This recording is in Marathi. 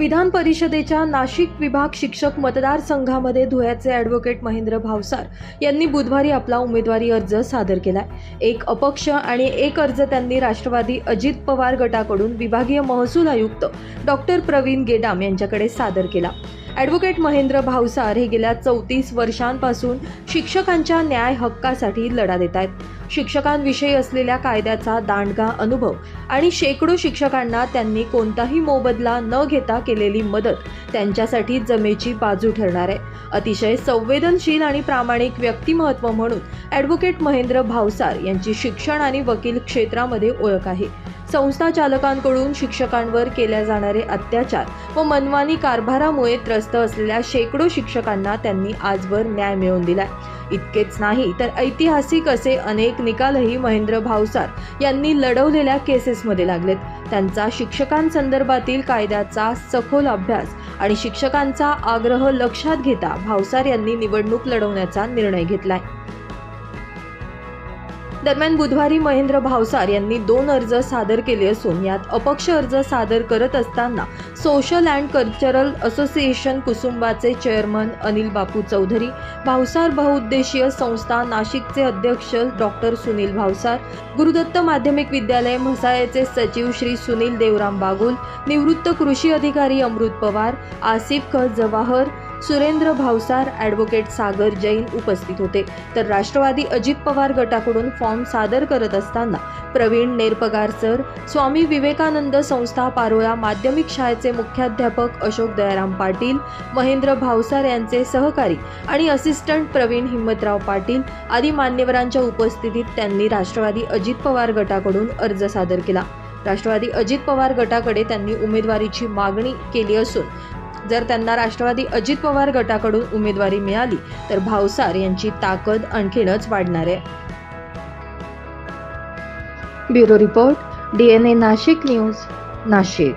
विधान परिषदेच्या नाशिक विभाग शिक्षक मतदारसंघामध्ये धुळ्याचे ॲडव्होकेट महेंद्र भावसार यांनी बुधवारी आपला उमेदवारी अर्ज सादर केलाय. एक अपक्ष आणि एक अर्ज त्यांनी राष्ट्रवादी अजित पवार गटाकडून विभागीय महसूल आयुक्त डॉक्टर प्रवीण गेडाम यांच्याकडे सादर केला. ॲडव्होकेट महेंद्र भावसार हे गेल्या चौतीस वर्षांपासून शिक्षकांच्या न्याय हक्कासाठी लढा देत आहेत शिक्षकांविषयी असलेल्या कायद्याचा दांडगा अनुभव आणि शेकडो शिक्षकांना त्यांनी कोणताही मोबदला न घेता केलेली मदत त्यांच्यासाठी जमेची बाजू ठरणार आहे. अतिशय संवेदनशील आणि प्रामाणिक व्यक्तिमत्व म्हणून ॲडव्होकेट महेंद्र भावसार यांची शिक्षण आणि वकील क्षेत्रामध्ये ओळख आहे. संस्था चालकांकडून शिक्षकांवर केल्या जाणारे अत्याचार व मनमानी कारभारामुळे त्रस्त असलेल्या शेकडो शिक्षकांना त्यांनी आजवर न्याय मिळवून दिलाय. इतकेच नाही तर ऐतिहासिक असे अनेक निकालही महेंद्र भावसार यांनी लढवलेल्या केसेसमध्ये लागलेत. त्यांचा शिक्षकांसंदर्भातील कायद्याचा सखोल अभ्यास आणि शिक्षकांचा आग्रह लक्षात घेता भावसार यांनी निवडणूक लढवण्याचा निर्णय घेतलाय. दरम्यान बुधवारी महेंद्र भावसार यांनी दोन अर्ज सादर केले असून यात अपक्ष अर्ज सादर करत असताना सोशल अँड कल्चरल असोसिएशन कुसुंबाचे चेअरमन अनिल बापू चौधरी भावसार बहुउद्देशीय संस्था नाशिकचे अध्यक्ष डॉक्टर सुनील भावसार गुरुदत्त माध्यमिक विद्यालय म्हसाळ्याचे सचिव श्री सुनील देवराम बागुल निवृत्त कृषी अधिकारी अमृत पवार आसिफ ख जवाहर सुरेंद्र भावसार ॲडव्होकेट सागर जैन उपस्थित होते. तर राष्ट्रवादी अजित पवार गटाकडून फॉर्म सादर करत असताना प्रवीण नेरपगार सर स्वामी विवेकानंद संस्था पारोळा माध्यमिक शाळेचे मुख्याध्यापक अशोक दयाराम पाटील महेंद्र भावसार यांचे सहकारी आणि असिस्टंट प्रवीण हिम्मतराव पाटील आदी मान्यवरांच्या उपस्थितीत त्यांनी राष्ट्रवादी अजित पवार गटाकडून अर्ज सादर केला. राष्ट्रवादी अजित पवार गटाकडे त्यांनी उमेदवारीची मागणी केली असून जर त्यांना राष्ट्रवादी अजित पवार गटाकडून उमेदवारी मिळाली तर भावसार यांची ताकद आणखीनच वाढणार आहे. Bureau report DNA Nashik news Nashik.